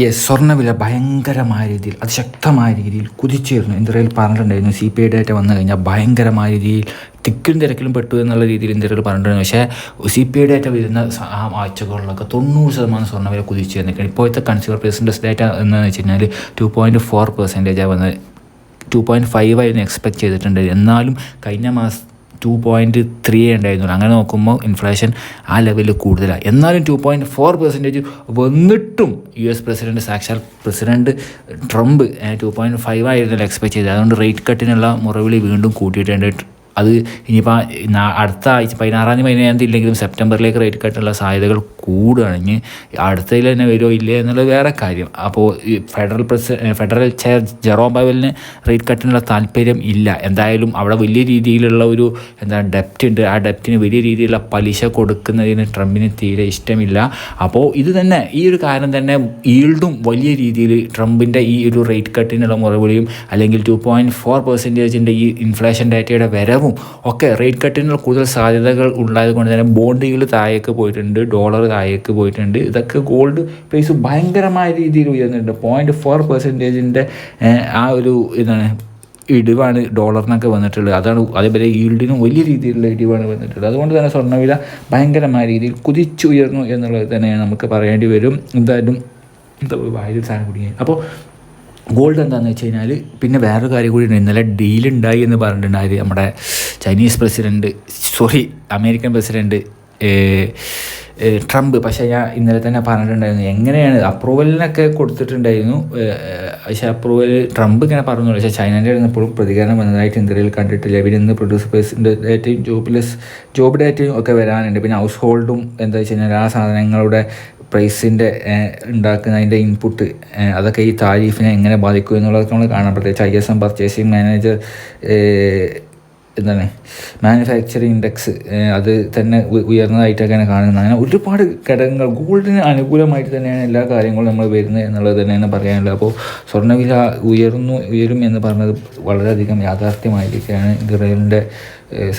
Yes സ്വർണവില ഭയങ്കരമായ രീതിയിൽ അതിശക്തമായ രീതിയിൽ കുതിച്ചുയർന്നു ഇന്ത്യയിൽ പറഞ്ഞിട്ടുണ്ടായിരുന്നു സി പി ഐ ഡേറ്റ വന്നു കഴിഞ്ഞാൽ ഭയങ്കരമായ രീതിയിൽ തിക്കും തിരക്കിലും പെട്ടു എന്നുള്ള രീതിയിൽ ഇന്ത്യയിൽ പറഞ്ഞിട്ടുണ്ടായിരുന്നു. പക്ഷേ സി പി ഐ ഡേറ്റ വരുന്ന ആ ആഴ്ചകളിലൊക്കെ തൊണ്ണൂറ് ശതമാനം സ്വർണവില കുതിച്ചു വന്നിരിക്കുകയാണ് ഇപ്പോഴത്തെ കൺസ്യൂമർ പ്രസിഡൻസ് ഡേറ്റ എന്ന് വെച്ച് കഴിഞ്ഞാൽ ടു പോയിന്റ് ഫോർ പെർസെന്റേജാണ് വന്നത്. ടു പോയിന്റ് ഫൈവ് ആയിരുന്നു എക്സ്പെക്ട് ചെയ്തിട്ടുണ്ട് എന്നാലും കഴിഞ്ഞ മാസം ടു പോയിന്റ് ത്രീ ഉണ്ടായിരുന്നുള്ളൂ. അങ്ങനെ നോക്കുമ്പോൾ ഇൻഫ്ലേഷൻ ആ ലെവലിൽ കൂടുതലാണ് എന്നാലും ടു പോയിന്റ് ഫോർ പെർസെന്റേജ് വന്നിട്ടും യു എസ് പ്രസിഡന്റ് സാക്ഷാൽ president Trump two point five ആയിരുന്നല്ലോ എക്സ്പെക്ട് ചെയ്തത്. അതുകൊണ്ട് റേറ്റ് കട്ടിനുള്ള മുറവിളി വീണ്ടും കൂട്ടിയിട്ടുണ്ട് അത് ഇനിയിപ്പോൾ അടുത്ത ആഴ്ച പതിനാറാം തീയതി പതിനേഴാം തീയതി ഇല്ലെങ്കിലും സെപ്റ്റംബറിലേക്ക് റേറ്റ് കട്ടുള്ള സാധ്യതകൾ കൂടുകയാണ്. ഇനി അടുത്തതിൽ തന്നെ വരുമോ ഇല്ലേ എന്നുള്ളത് വേറെ കാര്യം. അപ്പോൾ ഈ federal press federal chair Jerome പവലിന് rate കട്ടിനുള്ള താല്പര്യം ഇല്ല. എന്തായാലും അവിടെ വലിയ രീതിയിലുള്ള ഒരു എന്താ ഡെപ്റ്റ് ഉണ്ട്. ആ ഡെപ്റ്റിന് വലിയ രീതിയിലുള്ള പലിശ കൊടുക്കുന്നതിന് ട്രംപിന് തീരെ ഇഷ്ടമില്ല. അപ്പോൾ ഇത് തന്നെ ഈ ഒരു കാരണം തന്നെ ഈൽഡും വലിയ രീതിയിൽ ട്രംപിന്റെ ഈ ഒരു റേറ്റ് കട്ടിനുള്ള മുറവിളിയും അല്ലെങ്കിൽ ടു പോയിന്റ് ഫോർ പെർസെന്റേജിന്റെ ഈ ഇൻഫ്ലേഷൻ ഡാറ്റയുടെ വരവും ഒക്കെ റേറ്റ് കട്ടിനുള്ള കൂടുതൽ സാധ്യതകൾ ഉണ്ടായതുകൊണ്ട് തന്നെ ബോണ്ടുകൾ താഴേക്ക് പോയിട്ടുണ്ട് ഡോളർ താഴേക്ക് പോയിട്ടുണ്ട്. ഇതൊക്കെ ഗോൾഡ് പ്രൈസ് ഭയങ്കരമായ രീതിയിൽ ഉയർന്നിട്ടുണ്ട്. പോയിന്റ് ഫോർ പെർസെന്റേജിന്റെ ആ ഒരു ഇതാണ് ഇടിവാണ് ഡോളറിനൊക്കെ വന്നിട്ടുള്ളത്. അതാണ് അതേപോലെ ഈൽഡിനും വലിയ രീതിയിലുള്ള ഇടിവാണ് വന്നിട്ടുള്ളത്. അതുകൊണ്ട് തന്നെ സ്വർണവില ഭയങ്കരമായ രീതിയിൽ കുതിച്ചുയർന്നു എന്നുള്ളത് തന്നെയാണ് നമുക്ക് പറയേണ്ടി വരും. എന്തായാലും എന്താ വായിൽ സാധനം കുടിക്കുക അപ്പോൾ ഗോൾഡ് എന്താണെന്ന് വെച്ച് കഴിഞ്ഞാൽ പിന്നെ വേറൊരു കാര്യം കൂടി ഇന്നലെ ഡീലുണ്ടായി എന്ന് പറഞ്ഞിട്ടുണ്ടായത് നമ്മുടെ Chinese president sorry American president Trump. പക്ഷേ ഞാൻ ഇന്നലെ തന്നെ പറഞ്ഞിട്ടുണ്ടായിരുന്നു. എങ്ങനെയാണ് അപ്രൂവലിനൊക്കെ കൊടുത്തിട്ടുണ്ടായിരുന്നു. പക്ഷേ അപ്രൂവൽ ട്രംപ് ഇങ്ങനെ പറഞ്ഞു പക്ഷേ ചൈനന്റെ ഇപ്പോഴും പ്രതികരണം വന്നതായിട്ട് ഇന്ത്യയിൽ കണ്ടിട്ടില്ല. പിന്നെ ഇന്ന് പ്രൊഡ്യൂസേഴ്സിന്റെ ഡേറ്റയും ജോബ്ലെസ് ജോബ് ഡേറ്റയും ഒക്കെ വരാനുണ്ട്. പിന്നെ ഹൗസ് ഹോൾഡും എന്താ വെച്ച് കഴിഞ്ഞാൽ ആ സാധനങ്ങളുടെ പ്രൈസിന്റെ ഉണ്ടാക്കുന്ന അതിന്റെ ഇൻപുട്ട് അതൊക്കെ ഈ താരീഫിനെ എങ്ങനെ ബാധിക്കും എന്നുള്ളതൊക്കെ നമ്മൾ കാണാൻ പറ്റും. I S M purchasing manager എന്താണ് മാനുഫാക്ചറിങ് ഇൻഡെക്സ് അത് തന്നെ ഉയർന്നതായിട്ടൊക്കെയാണ് കാണുന്നത് അങ്ങനെ ഒരുപാട് ഘടകങ്ങൾ ഗോൾഡിന് അനുകൂലമായിട്ട് തന്നെയാണ് എല്ലാ കാര്യങ്ങളും നമ്മൾ വരുന്നത് എന്നുള്ളത് തന്നെയാണ് പറയാനുള്ളത്. അപ്പോൾ സ്വർണവില ഉയർന്നു ഉയരും എന്ന് പറഞ്ഞത് വളരെയധികം യാഥാർത്ഥ്യമായിരിക്കുകയാണ്. ഇസ്രയേലിന്റെ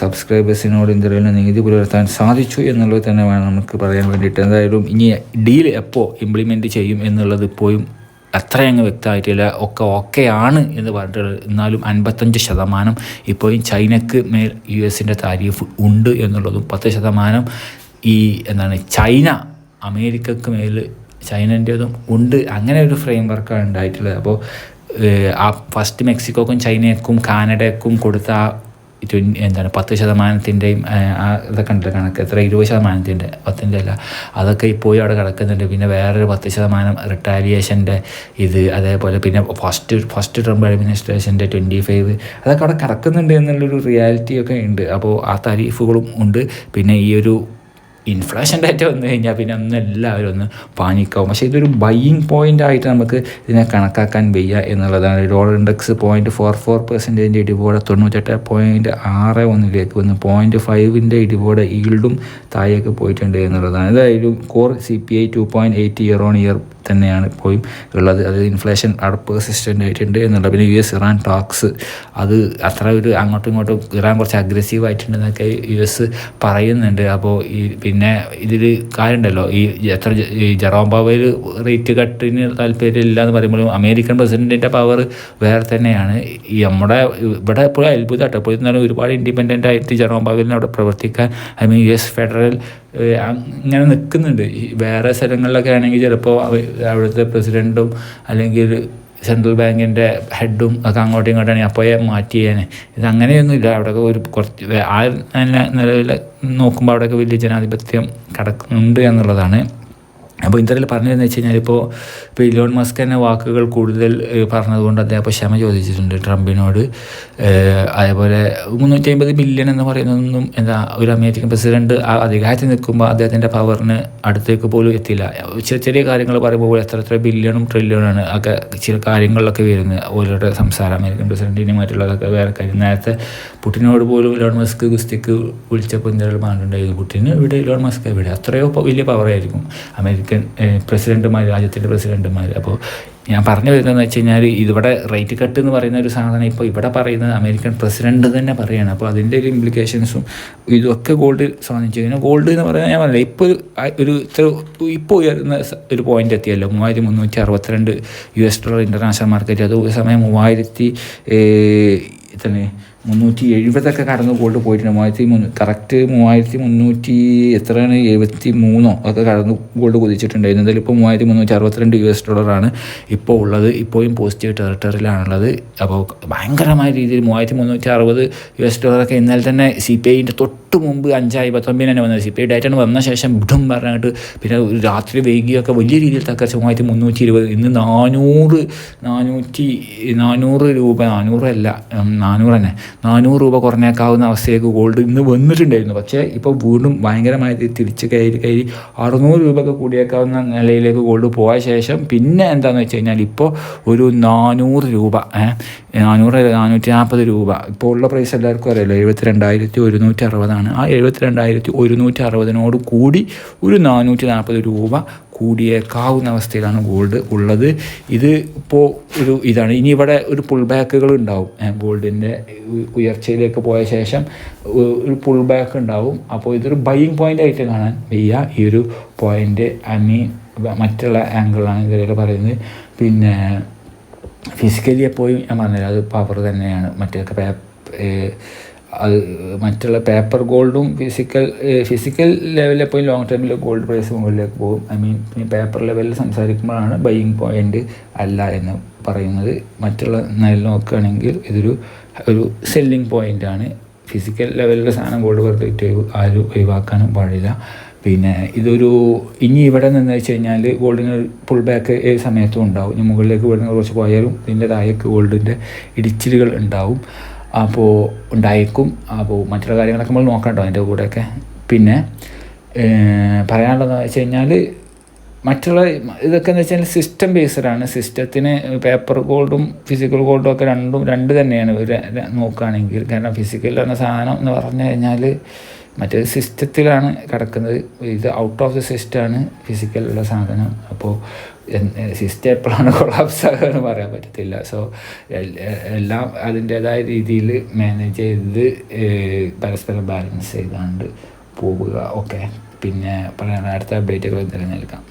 സബ്സ്ക്രൈബേഴ്സിനോട് ഇന്ത്യയിൽ നീതി പുലർത്താൻ സാധിച്ചു എന്നുള്ളത് തന്നെ വേണം നമുക്ക് പറയാൻ വേണ്ടിയിട്ട്. എന്തായാലും ഇനി ഡീൽ എപ്പോൾ ഇംപ്ലിമെന്റ് ചെയ്യും എന്നുള്ളത് ഇപ്പോഴും അത്രയങ്ങ് വ്യക്തമായിട്ടില്ല. ഒക്കെ ഓക്കെയാണ് എന്ന് പറഞ്ഞിട്ടുള്ളത്. എന്നാലും അൻപത്തഞ്ച് ശതമാനം ഇപ്പോഴും ചൈനക്ക് മേൽ യു എസിന്റെ താരീഫ് ഉണ്ട് എന്നുള്ളതും പത്ത് ശതമാനം ഈ എന്താണ് ചൈന അമേരിക്കക്ക് മേൽ ചൈനന്റേതും ഉണ്ട്. അങ്ങനെ ഒരു ഫ്രെയിം വർക്കാണ് ഉണ്ടായിട്ടുള്ളത്. അപ്പോൾ ആ ഫസ്റ്റ് മെക്സിക്കോക്കും ചൈനയ്ക്കും കാനഡയ്ക്കും കൊടുത്ത ആ ട്വന്റി എന്താണ് പത്ത് ശതമാനത്തിന്റെയും ആ ഇതൊക്കെ ഉണ്ടല്ലോ കണക്ക്. എത്ര? ഇരുപത് ശതമാനത്തിന്റെ പത്തിന്റെ അല്ല. അതൊക്കെ ഇപ്പോഴും അവിടെ കിടക്കുന്നുണ്ട്. പിന്നെ വേറൊരു പത്ത് ശതമാനം റിട്ടാലിയേഷന്റെ ഇത് അതേപോലെ പിന്നെ ഫസ്റ്റ് ഫസ്റ്റ് ട്രംപ് അഡ്മിനിസ്ട്രേഷന്റെ ട്വന്റി ഫൈവ് അതൊക്കെ അവിടെ കിടക്കുന്നുണ്ട് എന്നുള്ളൊരു റിയാലിറ്റിയൊക്കെ ഉണ്ട്. അപ്പോൾ ആ താരീഫുകളും ഉണ്ട്. പിന്നെ ഈ ഒരു ഇൻഫ്ലേഷൻ ഡേറ്റ വന്നു കഴിഞ്ഞാൽ പിന്നെ ഒന്ന് എല്ലാവരും ഒന്ന് പാനിക്കാവും. പക്ഷേ ഇതൊരു ബൈയിങ് പോയിന്റ് ആയിട്ട് നമുക്ക് ഇതിനെ കണക്കാക്കാൻ വയ്യ എന്നുള്ളതാണ്. Dollar index point four four പെർസെന്റേജിന്റെ ഇടിവോടെ തൊണ്ണൂറ്റെട്ട് പോയിന്റ് ആറ് ഒന്നിലേക്ക് വന്ന് പോയിന്റ് ഫൈവിന്റെ ഇടിവോടെ ഈൽഡും താഴേക്ക് പോയിട്ടുണ്ട് എന്നുള്ളതാണ്. ഇതായാലും core C P I two point eight year on year തന്നെയാണ് ഇപ്പോഴും ഉള്ളത്. അത് ഇൻഫ്ലേഷൻ അവിടെ പേഴ്സിസ്റ്റന്റ് ആയിട്ടുണ്ട് എന്നുള്ള പിന്നെ യു എസ് ഇറാൻ ടാക്സ് അത് അത്ര ഒരു അങ്ങോട്ടും ഇങ്ങോട്ടും ഇറാൻ കുറച്ച് അഗ്രസീവ് ആയിട്ടുണ്ടെന്നൊക്കെ യു എസ് പറയുന്നുണ്ട്. അപ്പോൾ ഈ പിന്നെ ഇതിൽ കാര്യമുണ്ടല്ലോ. ഈ എത്ര ജെറോം പവർ റേറ്റ് കട്ടിന് താല്പര്യമില്ല എന്ന് പറയുമ്പോഴും അമേരിക്കൻ പ്രസിഡന്റിന്റെ പവർ വേറെ തന്നെയാണ്. ഈ നമ്മുടെ ഇവിടെ എപ്പോഴും അത്ഭുതമാട്ടോ എപ്പോഴും ഒരുപാട് ഇൻഡിപെൻഡന്റ് ആയിട്ട് ജെറോം പവലിന് അവിടെ പ്രവർത്തിക്കാൻ I mean U S federal ഏഹ് അങ് ഇങ്ങനെ നിൽക്കുന്നുണ്ട് വേറെ സ്ഥലങ്ങളിലൊക്കെ ആണെങ്കിൽ ചിലപ്പോൾ അവ- അവിടുത്തെ പ്രസിഡന്റും അല്ലെങ്കിൽ സെൻട്രൽ ബാങ്കിന്റെ ഹെഡും ഒക്കെ അങ്ങോട്ടും ഇങ്ങോട്ടാണ് അപ്പോഴേ മാറ്റി ചെയ്യാനെ ഇത് അങ്ങനെയൊന്നുമില്ല. അവിടെയൊക്കെ ഒരു കുറച്ച് ആ നിലവിൽ നോക്കുമ്പോൾ അവിടെയൊക്കെ വലിയ ജനാധിപത്യം കിടക്കുന്നുണ്ട് എന്നുള്ളതാണ്. അപ്പോൾ ഇന്ത്യയിൽ പറഞ്ഞതെന്ന് വെച്ച് കഴിഞ്ഞാൽ ഇപ്പോൾ ഇപ്പോൾ ഇലോൺ മസ്ക് തന്നെ വാക്കുകൾ കൂടുതൽ പറഞ്ഞതുകൊണ്ട് അദ്ദേഹം ഇപ്പോൾ ക്ഷമ ചോദിച്ചിട്ടുണ്ട് ട്രംപിനോട്. അതേപോലെ മുന്നൂറ്റി അമ്പത് ബില്യൺ എന്ന് പറയുന്നതൊന്നും എന്താ ഒരു അമേരിക്കൻ പ്രസിഡന്റ് ആ അധികാരത്തിൽ നിൽക്കുമ്പോൾ അദ്ദേഹത്തിന്റെ പവറിന് അടുത്തേക്ക് പോലും എത്തില്ല ചെറിയ ചെറിയ കാര്യങ്ങൾ പറയുമ്പോൾ എത്ര എത്ര ബില്യണും ട്രില്യണാണ് ഒക്കെ ചില കാര്യങ്ങളിലൊക്കെ വരുന്നത്. ഓരോരുടെ സംസാരം അമേരിക്കൻ പ്രസിഡന്റിനെ മറ്റുള്ളതൊക്കെ വേറെ കാര്യം. നേരത്തെ പുട്ടിനോട് പോലും ഇലോൺ മസ്ക് ഗുസ്തിക്ക് വിളിച്ചപ്പോൾ ഇന്ത്യയിൽ പറഞ്ഞിട്ടുണ്ടായിരുന്നു പുട്ടിന് ഇവിടെ ഇലോൺ മസ്ക് ഇവിടെ അത്രയോ വലിയ പവറായിരിക്കും അമേരിക്കൻ അമേരിക്കൻ പ്രസിഡന്റുമാർ രാജ്യത്തിന്റെ പ്രസിഡന്റുമാർ അപ്പോൾ ഞാൻ പറഞ്ഞു വരുന്നതെന്ന് വെച്ച് കഴിഞ്ഞാൽ ഇവിടെ റേറ്റ് കട്ട് എന്ന് പറയുന്ന ഒരു സാധനം ഇപ്പോൾ ഇവിടെ പറയുന്നത് അമേരിക്കൻ പ്രസിഡന്റ് തന്നെ പറയുകയാണ് അപ്പോൾ അതിന്റെ ഒരു ഇംപ്ലിക്കേഷൻസും ഇതൊക്കെ ഗോൾഡ് സ്വാധീനിച്ചു കഴിഞ്ഞാൽ ഗോൾഡ് എന്ന് പറയുന്നത് ഞാൻ പറഞ്ഞില്ല ഇപ്പോൾ ഒരു ഇത്ര ഇപ്പോൾ ഉയർന്ന ഒരു പോയിന്റ് എത്തിയല്ലോ. മൂവായിരത്തി മുന്നൂറ്റി അറുപത്തിരണ്ട് U S dollar international market അത് ഒരു സമയം മൂവായിരത്തി തന്നെ മുന്നൂറ്റി എഴുപതൊക്കെ കടന്നു ഗോൾഡ് പോയിട്ടുണ്ട്. മൂവായിരത്തി മുന്നൂ കറക്റ്റ് മൂവായിരത്തി മുന്നൂറ്റി എത്രയാണ്? എഴുപത്തി മൂന്നോ ഒക്കെ കടന്നു ഗോൾഡ് കുതിച്ചിട്ടുണ്ടായിരുന്നു. എന്തായാലും ഇപ്പോൾ മൂവായിരത്തി മുന്നൂറ്റി അറുപത്തിരണ്ട് യു എസ് ഡോളറാണ് ഇപ്പോൾ ഉള്ളത്. ഇപ്പോഴും പോസിറ്റീവ് ടെറിട്ടറിയിലാണുള്ളത് അപ്പോൾ ഭയങ്കരമായ രീതിയിൽ മൂവായിരത്തി മുന്നൂറ്റി അറുപത് യു എസ് ഡോളറൊക്കെ ഇന്നലെ തന്നെ സി പി ഐന്റെ തൊട്ട് മുമ്പ് അഞ്ചായി പത്തൊമ്പതിന് തന്നെ വന്നത് പി ഐ ഡേറ്റാണ് വന്ന ശേഷം ഇടും പറഞ്ഞിട്ട് പിന്നെ രാത്രി വൈകിയൊക്കെ വലിയ രീതിയിൽ തക്കച്ച മൂവായിരത്തി മുന്നൂറ്റി ഇരുപത് ഇന്ന് നാനൂറ് നാനൂറ്റി നാനൂറ് രൂപ നാനൂറല്ല നാനൂറ് തന്നെ. നാനൂറ് രൂപ കുറഞ്ഞേക്കാവുന്ന അവസ്ഥയിലേക്ക് ഗോൾഡ് ഇന്ന് വന്നിട്ടുണ്ടായിരുന്നു. പക്ഷേ ഇപ്പോൾ വീണ്ടും ഭയങ്കരമായി തിരിച്ച് കയറി കയറി അറുന്നൂറ് രൂപയൊക്കെ കൂടിയേക്കാവുന്ന നിലയിലേക്ക് ഗോൾഡ് പോയ ശേഷം പിന്നെ എന്താണെന്ന് വെച്ച് കഴിഞ്ഞാൽ ഇപ്പോൾ ഒരു നാനൂറ് രൂപ നാനൂറ് നാനൂറ്റി നാൽപ്പത് രൂപ. ഇപ്പോൾ ഉള്ള പ്രൈസ് എല്ലാവർക്കും അറിയാലോ എഴുപത്തി രണ്ടായിരത്തി ഒരുന്നൂറ്റി അറുപതാണ്. ആ എഴുപത്തി രണ്ടായിരത്തി ഒരുന്നൂറ്റി അറുപതിനോട് കൂടി ഒരു നാനൂറ്റി നാൽപ്പത് രൂപ കൂടിയേക്കാവുന്ന അവസ്ഥയിലാണ് ഗോൾഡ് ഉള്ളത്. ഇത് ഇപ്പോൾ ഒരു ഇതാണ്. ഇനി ഇവിടെ ഒരു പുൾ ബാക്കുകൾ ഉണ്ടാവും ഗോൾഡിന്റെ ഉയർച്ചയിലേക്ക് പോയ ശേഷം ഒരു പുൾ ബാക്ക് ഉണ്ടാവും. അപ്പോൾ ഇതൊരു ബൈയിങ് പോയിന്റ് ആയിട്ട് കാണാൻ വയ്യ. ഈ ഒരു പോയിന്റ് അനി മറ്റുള്ള ആംഗിളാണ് ഇതിൽ പറയുന്നത്. പിന്നെ ഫിസിക്കലി എപ്പോഴും ഞാൻ പറഞ്ഞില്ല അത് പവർ തന്നെയാണ്. മറ്റേ പേപ്പർ അത് മറ്റുള്ള പേപ്പർ ഗോൾഡും ഫിസിക്കൽ ഫിസിക്കൽ ലെവലിൽ പോയി ലോങ് ടേമിൽ ഗോൾഡ് പ്രൈസ് മുകളിലേക്ക് പോകും. ഐ മീൻ പിന്നെ പേപ്പർ ലെവലിൽ സംസാരിക്കുമ്പോഴാണ് ബൈയിങ് പോയിന്റ് അല്ല എന്ന് പറയുന്നത്. മറ്റുള്ള നിലയിൽ നോക്കുകയാണെങ്കിൽ ഇതൊരു ഒരു സെല്ലിംഗ് ആണ്. ഫിസിക്കൽ ലെവലിലെ സാധനം ഗോൾഡ് വെറുതെ ആരും ഒഴിവാക്കാനും പാടില്ല. പിന്നെ ഇതൊരു ഇനി ഇവിടെ നിന്ന് വെച്ച് കഴിഞ്ഞാൽ ഗോൾഡിന് പുൾ ബാക്ക് ഏത് സമയത്തും ഉണ്ടാവും. ഇനി മുകളിലേക്ക് വരുന്ന കുറച്ച് പോയാലും ഇതിന്റെ താഴേക്ക് ഗോൾഡിന്റെ ഇടിച്ചിലുകൾ ഉണ്ടാവും. അപ്പോൾ ഉണ്ടായേക്കും അപ്പോൾ മറ്റുള്ള കാര്യങ്ങളൊക്കെ നമ്മൾ നോക്കണ്ടോ അതിന്റെ കൂടെയൊക്കെ. പിന്നെ പറയാനുള്ളതെന്ന് വെച്ച് കഴിഞ്ഞാൽ മറ്റുള്ള ഇതൊക്കെ എന്ന് വെച്ചാൽ സിസ്റ്റം ബേസ്ഡാണ് സിസ്റ്റത്തിന് പേപ്പർ ഗോൾഡും ഫിസിക്കൽ ഗോൾഡും ഒക്കെ രണ്ടും രണ്ട് തന്നെയാണ് ഒരു നോക്കുകയാണെങ്കിൽ. കാരണം ഫിസിക്കൽ എന്ന സാധനം എന്ന് പറഞ്ഞു കഴിഞ്ഞാൽ മറ്റേ സിസ്റ്റത്തിലാണ് കിടക്കുന്നത്. ഇത് ഔട്ട് ഓഫ് ദി സിസ്റ്റമാണ് ഫിസിക്കലുള്ള സാധനം. അപ്പോൾ സിസ്റ്റം എപ്പോഴാണ് കൊളാപ്സ് ആകുക എന്ന് പറയാൻ പറ്റത്തില്ല. സോ എല്ലാം അതിന്റേതായ രീതിയിൽ മാനേജ് ചെയ്ത് പരസ്പരം ബാലൻസ് ചെയ്താണ്ട് പോവുക. ഓക്കെ പിന്നെ പറയാൻ അടുത്ത അപ്ഡേറ്റുകൾ തിരഞ്ഞെടുക്കാം